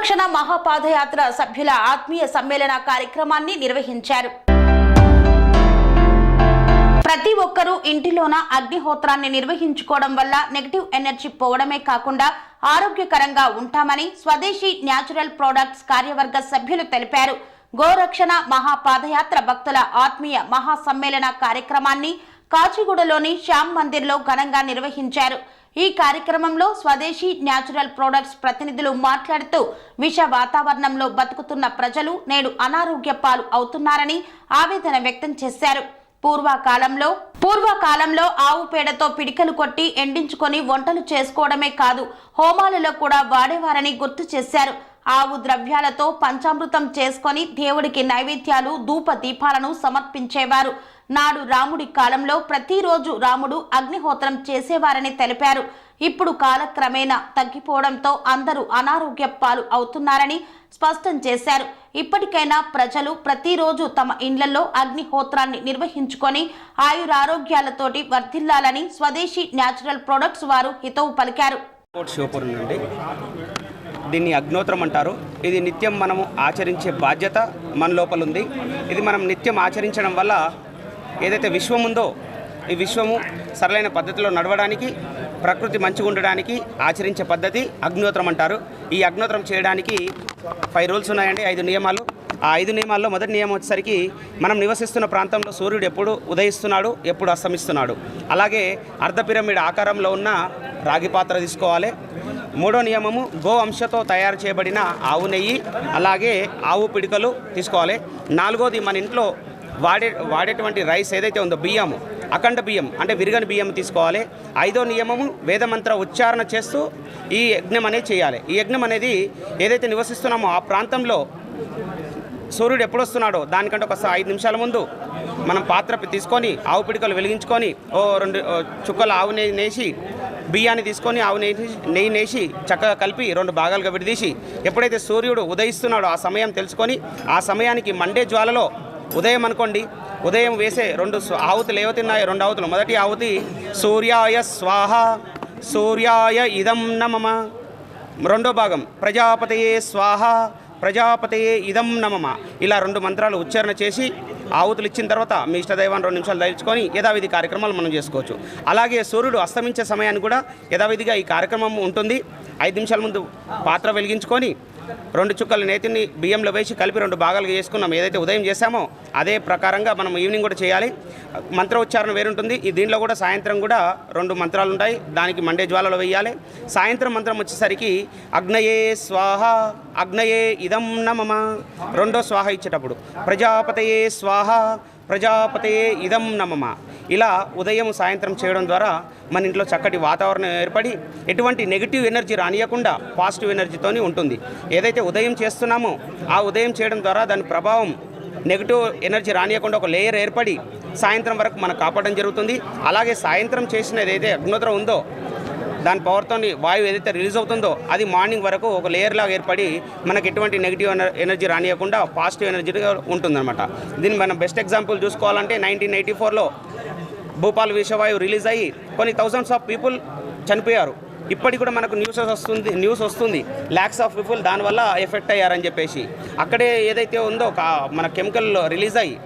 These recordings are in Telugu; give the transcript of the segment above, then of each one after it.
గోరక్షణ మహాపాదయాత్ర సభ్యుల ఆత్మీయ సమ్మేళన కార్యక్రమాన్ని నిర్వహించారు. ప్రతి ఒక్కరూ ఇంటిలోన అగ్నిహోత్రాన్ని నిర్వహించుకోవడం వల్ల నెగటివ్ ఎనర్జీ పోవడమే కాకుండా ఆరోగ్యకరంగా ఉంటామని స్వదేశీ న్యాచురల్ ప్రొడక్ట్స్ కార్యవర్గ సభ్యులు తెలిపారు. గోరక్షణ మహాపాదయాత్ర భక్తుల ఆత్మీయ మహాసమ్మేళన కార్యక్రమాన్ని కాచిగూడలోని శ్యామ్ మందిర్లో ఘనంగా నిర్వహించారు. ఈ కార్యక్రమంలో స్వదేశీ న్యాచురల్ ప్రొడక్ట్స్ ప్రతినిధులు మాట్లాడుతూ విష వాతావరణంలో బతుకుతున్న ప్రజలు నేడు అనారోగ్య పాలు అవుతున్నారని ఆవేదన వ్యక్తం చేశారు. పూర్వకాలంలో పూర్వకాలంలో ఆవు పేడతో పిడికలు కొట్టి ఎండించుకొని వంటలు చేసుకోవడమే కాదు హోమాలలో కూడా వాడేవారని గుర్తు చేశారు. ఆవు ద్రవ్యాలతో పంచామృతం చేసుకొని దేవుడికి నైవేద్యాలు ధూప దీపాలను సమర్పించేవారు. నాడు రాముడి కాలంలో ప్రతిరోజు రాముడు అగ్నిహోత్రం చేసేవారని తెలిపారు. ఇప్పుడు కాలక్రమేణా తగ్గిపోవడంతో అందరూ అనారోగ్య పాలు అవుతున్నారని స్పష్టం చేశారు. ఇప్పటికైనా ప్రజలు ప్రతిరోజు తమ ఇండ్లలో అగ్నిహోత్రాన్ని నిర్వహించుకొని ఆయురారోగ్యాలతోటి వర్ధిల్లాలని స్వదేశీ న్యాచురల్ ప్రొడక్ట్స్ వారు హితవు పలికారు. నుండి దీన్ని అగ్నోత్రం అంటారు. ఇది నిత్యం మనము ఆచరించే బాధ్యత మన లోపల ఉంది ఇది మనం నిత్యం ఆచరించడం వల్ల ఏదైతే విశ్వం ఉందో ఈ విశ్వము సరళైన పద్ధతిలో నడవడానికి ప్రకృతి మంచిగా ఉండడానికి ఆచరించే పద్ధతి అగ్నోత్రం అంటారు. ఈ అగ్నోత్రం చేయడానికి ఫైవ్ రూల్స్ ఉన్నాయండి ఐదు నియమాలు. ఆ ఐదు నియమాల్లో మొదటి నియమం వచ్చేసరికి మనం నివసిస్తున్న ప్రాంతంలో సూర్యుడు ఎప్పుడు ఉదయిస్తున్నాడు ఎప్పుడు అస్తమిస్తున్నాడు. అలాగే అర్ధ పిరమిడ్ ఆకారంలో ఉన్న రాగి పాత్ర తీసుకోవాలి. మూడో నియమము గో అంశతో తయారు చేయబడిన ఆవు నెయ్యి అలాగే ఆవు పిడికలు తీసుకోవాలి. నాలుగోది మన ఇంట్లో వాడే వాడేటువంటి రైస్ ఏదైతే ఉందో బియ్యము అఖండ బియ్యం అంటే విరిగని బియ్యం తీసుకోవాలి. ఐదో నియమము వేదమంత్ర ఉచ్చారణ చేస్తూ ఈ యజ్ఞం అనేది చేయాలి. ఈ యజ్ఞం అనేది ఏదైతే నివసిస్తున్నామో ఆ ప్రాంతంలో సూర్యుడు ఎప్పుడు వస్తున్నాడో దానికంటే ఒక ఐదు నిమిషాల ముందు మనం పాత్ర తీసుకొని ఆవు పిడికలు వెలిగించుకొని ఓ రెండు చుక్కలు ఆవు నెయ్యి నేసి బియ్యాన్ని తీసుకొని ఆవు నెయ్యి నెయ్యి నేసి చక్కగా కలిపి రెండు భాగాలుగా విడదీసి ఎప్పుడైతే సూర్యుడు ఉదయిస్తున్నాడో ఆ సమయం తెలుసుకొని ఆ సమయానికి మండే జ్వాలలో ఉదయం అనుకోండి. ఉదయం వేసే రెండు ఆవుతులు ఏవతిన్నాయి రెండు ఆవుతులు మొదటి ఆవుతి సూర్యాయ స్వాహ సూర్యాయ ఇదం నమమ. రెండో భాగం ప్రజాపతయే స్వాహ ప్రజాపతయే ఇదం నమమ. ఇలా రెండు మంత్రాలు ఉచ్చారణ చేసి ఆవుతులు ఇచ్చిన తర్వాత మీ ఇష్టదైవాన్ని రెండు నిమిషాలు దయచుకొని యథావిధి కార్యక్రమాలు మనం చేసుకోవచ్చు. అలాగే సూర్యుడు అస్తమించే సమయాన్ని కూడా యథావిధిగా ఈ కార్యక్రమం ఉంటుంది. ఐదు నిమిషాల ముందు పాత్ర వెలిగించుకొని రెండు చుక్కల నేతిని బియ్యంలో వేసి కలిపి రెండు భాగాలుగా చేసుకున్నాం. ఏదైతే ఉదయం చేశామో అదే ప్రకారంగా మనం ఈవినింగ్ కూడా చేయాలి. మంత్ర ఉచ్చారణ వేరుంటుంది. ఈ దీనిలో కూడా సాయంత్రం కూడా రెండు మంత్రాలు ఉంటాయి. దానికి మండే జ్వాలలో వేయాలి. సాయంత్రం మంత్రం వచ్చేసరికి అగ్నయే స్వాహ అగ్నయే ఇదం నమమ రెండో స్వాహ ఇచ్చేటప్పుడు. ప్రజాపతయే స్వాహ ప్రజాపతయే ఇదం నమమ. ఇలా ఉదయం సాయంత్రం చేయడం ద్వారా మన ఇంట్లో చక్కటి వాతావరణం ఏర్పడి ఎటువంటి నెగిటివ్ ఎనర్జీ రానియకుండా పాజిటివ్ ఎనర్జీతోని ఉంటుంది. ఏదైతే ఉదయం చేస్తున్నామో ఆ ఉదయం చేయడం ద్వారా దాని ప్రభావం నెగిటివ్ ఎనర్జీ రానియకుండా ఒక లేయర్ ఏర్పడి సాయంత్రం వరకు మనం కాపాడడం జరుగుతుంది. అలాగే సాయంత్రం చేసిన ఏదైతే అగ్నోత్రం ఉందో దాని పవర్తో వాయువు ఏదైతే రిలీజ్ అవుతుందో అది మార్నింగ్ వరకు ఒక లేయర్ లాగా ఏర్పడి మనకి ఎటువంటి నెగిటివ్ ఎనర్జీ రానియకుండా పాజిటివ్ ఎనర్జీగా ఉంటుందన్నమాట. దీన్ని మనం బెస్ట్ ఎగ్జాంపుల్ చూసుకోవాలంటే నైన్టీన్ ఎయిటీ ఫోర్లో భూపాల్ విషవాయువు రిలీజ్ అయ్యి కొన్ని థౌజండ్స్ ఆఫ్ పీపుల్ చనిపోయారు. ఇప్పటికి కూడా మనకు న్యూస్ వస్తుంది న్యూస్ వస్తుంది. ల్యాక్స్ ఆఫ్ పీపుల్ దానివల్ల ఎఫెక్ట్ అయ్యారని చెప్పేసి. అక్కడే ఏదైతే ఉందో మన కెమికల్ రిలీజ్ అయ్యి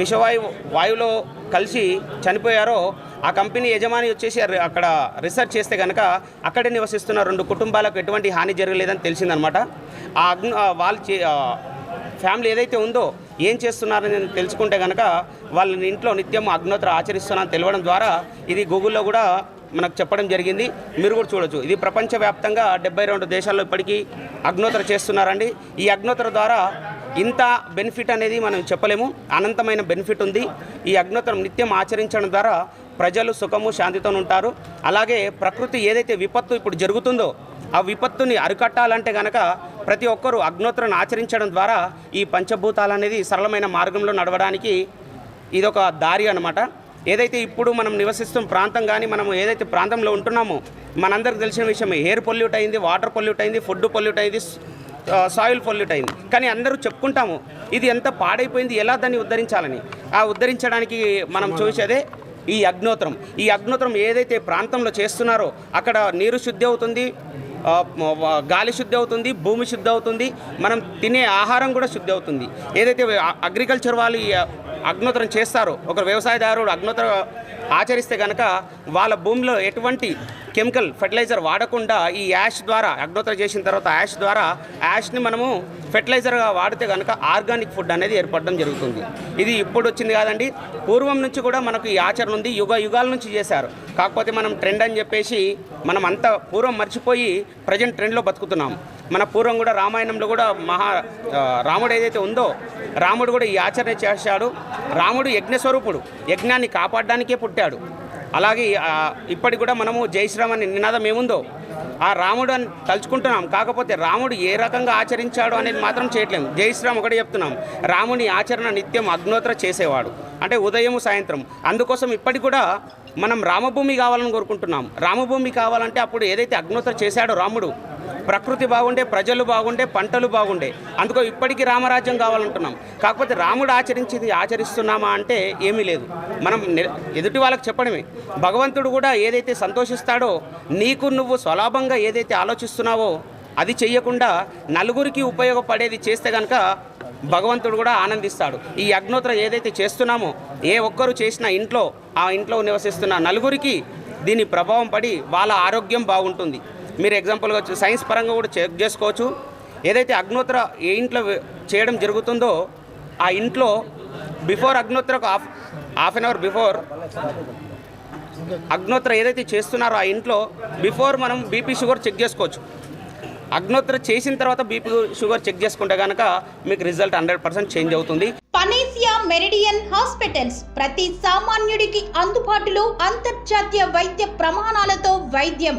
విషవాయువు వాయువులో కలిసి చనిపోయారో ఆ కంపెనీ యజమాని వచ్చేసి అక్కడ రీసెర్చ్ చేస్తే కనుక అక్కడే నివసిస్తున్న రెండు కుటుంబాలకు ఎటువంటి హాని జరగలేదని తెలిసిందనమాట. ఆ అగ్ని వాళ్ళు చే ఫ్యామిలీ ఏదైతే ఉందో ఏం చేస్తున్నారని తెలుసుకుంటే కనుక వాళ్ళని ఇంట్లో నిత్యం అగ్నోత్ర ఆచరిస్తున్నారని తెలియడం ద్వారా ఇది గూగుల్లో కూడా మనకు చెప్పడం జరిగింది. మీరు కూడా చూడొచ్చు. ఇది ప్రపంచవ్యాప్తంగా డెబ్బై రెండు దేశాల్లో ఇప్పటికీ అగ్నోత్ర చేస్తున్నారండి. ఈ అగ్నోత్ర ద్వారా ఇంత బెనిఫిట్ అనేది మనం చెప్పలేము. అనంతమైన బెనిఫిట్ ఉంది. ఈ అగ్నోత్రం నిత్యం ఆచరించడం ద్వారా ప్రజలు సుఖము శాంతితో ఉంటారు. అలాగే ప్రకృతి ఏదైతే విపత్తు ఇప్పుడు జరుగుతుందో ఆ విపత్తుని అరికట్టాలంటే గనక ప్రతి ఒక్కరూ అగ్నోత్రను ఆచరించడం ద్వారా ఈ పంచభూతాలు అనేది సరళమైన మార్గంలో నడవడానికి ఇదొక దారి అనమాట ఏదైతే ఇప్పుడు మనం నివసిస్తున్న ప్రాంతం కానీ మనం ఏదైతే ప్రాంతంలో ఉంటున్నామో మనందరికి తెలిసిన విషయమే. ఎయిర్ పొల్యూట్ అయింది వాటర్ పొల్యూట్ అయింది ఫుడ్ పొల్యూట్ అయింది సాయిల్ పొల్యూట్ అయింది. కానీ అందరూ చెప్పుకుంటాము ఇది ఎంత పాడైపోయింది ఎలా దాన్ని ఉద్ధరించాలని. ఆ ఉద్ధరించడానికి మనం చూసేదే ఈ అగ్నోత్రం. ఈ అగ్నోత్రం ఏదైతే ప్రాంతంలో చేస్తున్నారో అక్కడ నీరు శుద్ధి అవుతుంది గాలి శుద్ధి అవుతుంది భూమి శుద్ధి అవుతుంది మనం తినే ఆహారం కూడా శుద్ధి అవుతుంది. ఏదైతే అగ్రికల్చర్ వాళ్ళు అగ్నోత్తరం చేస్తారో ఒక వ్యవసాయదారుడు అగ్నోత్తరం ఆచరిస్తే కనుక వాళ్ళ భూమిలో ఎటువంటి కెమికల్ ఫెర్టిలైజర్ వాడకుండా ఈ యాష్ ద్వారా అగ్నోత్తరం చేసిన తర్వాత యాష్ ద్వారా యాష్ని మనము ఫెర్టిలైజర్గా వాడితే కనుక ఆర్గానిక్ ఫుడ్ అనేది ఏర్పడడం జరుగుతుంది. ఇది ఇప్పుడు వచ్చింది కాదండి. పూర్వం నుంచి కూడా మనకు ఈ ఆచరణ ఉంది. యుగ యుగాల నుంచి చేశారు. కాకపోతే మనం ట్రెండ్ అని చెప్పేసి మనం అంత పూర్వం మర్చిపోయి ప్రజెంట్ ట్రెండ్లో బతుకుతున్నాం. మన పూర్వం కూడా రామాయణంలో కూడా మహా రాముడు ఏదైతే ఉందో రాముడు కూడా ఈ ఆచరణ చేశాడు. రాముడు యజ్ఞస్వరూపుడు యజ్ఞాన్ని కాపాడడానికే పుట్టాడు. అలాగే ఇప్పటికి కూడా మనము జై శ్రీరామ్ అనే నినాదం ఏముందో ఆ రాముడు అని తలుచుకుంటున్నాం. కాకపోతే రాముడు ఏ రకంగా ఆచరించాడు అనేది మాత్రం చేయట్లేము. జై శ్రీరామ్ ఒకటి చెప్తున్నాం. రాముని ఆచరణ నిత్యం అగ్నోత్ర చేసేవాడు. అంటే ఉదయం సాయంత్రం. అందుకోసం ఇప్పటికి కూడా మనం రామభూమి కావాలని కోరుకుంటున్నాం. రామభూమి కావాలంటే అప్పుడు ఏదైతే అగ్నోత్ర చేశాడో రాముడు ప్రకృతి బాగుండే ప్రజలు బాగుండే పంటలు బాగుండే. అందుకో ఇప్పటికీ రామరాజ్యం కావాలంటున్నాం. కాకపోతే రాముడు ఆచరించింది ఆచరిస్తున్నామా అంటే ఏమీ లేదు. మనం ఎదుటి వాళ్ళకి చెప్పడమే. భగవంతుడు కూడా ఏదైతే సంతోషిస్తాడో నీకు నువ్వు స్వలాభంగా ఏదైతే ఆలోచిస్తున్నావో అది చెయ్యకుండా నలుగురికి ఉపయోగపడేది చేస్తే కనుక భగవంతుడు కూడా ఆనందిస్తాడు. ఈ అగ్నోత్ర ఏదైతే చేస్తున్నామో ఏ ఒక్కరు చేసిన ఇంట్లో ఆ ఇంట్లో నివసిస్తున్న నలుగురికి దీని ప్రభావం పడి వాళ్ళ ఆరోగ్యం బాగుంటుంది. మీరు ఎగ్జాంపుల్గా వచ్చి సైన్స్ పరంగా కూడా చెక్ చేసుకోవచ్చు. ఏదైతే అగ్నోత్ర ఏ ఇంట్లో చేయడం జరుగుతుందో ఆ ఇంట్లో before అగ్నోత్రకు half half an hour before అగ్నోత్ర ఏదైతే చేస్తున్నారో ఆ ఇంట్లో బిఫోర్ మనం బీపీ షుగర్ చెక్ చేసుకోవచ్చు. అగ్నోత్ర చేసిన తర్వాత బీపీ షుగర్ చెక్ చేసుకుంటే కనుక మీకు రిజల్ట్ హండ్రెడ్ పర్సెంట్ చేంజ్ అవుతుంది. పనేసియా మెరిడియన్ హాస్పిటల్స్ ప్రతి సామాన్యుడికి అందుబాటులో అంతర్జాతీయ వైద్య ప్రమాణాలతో వైద్యం.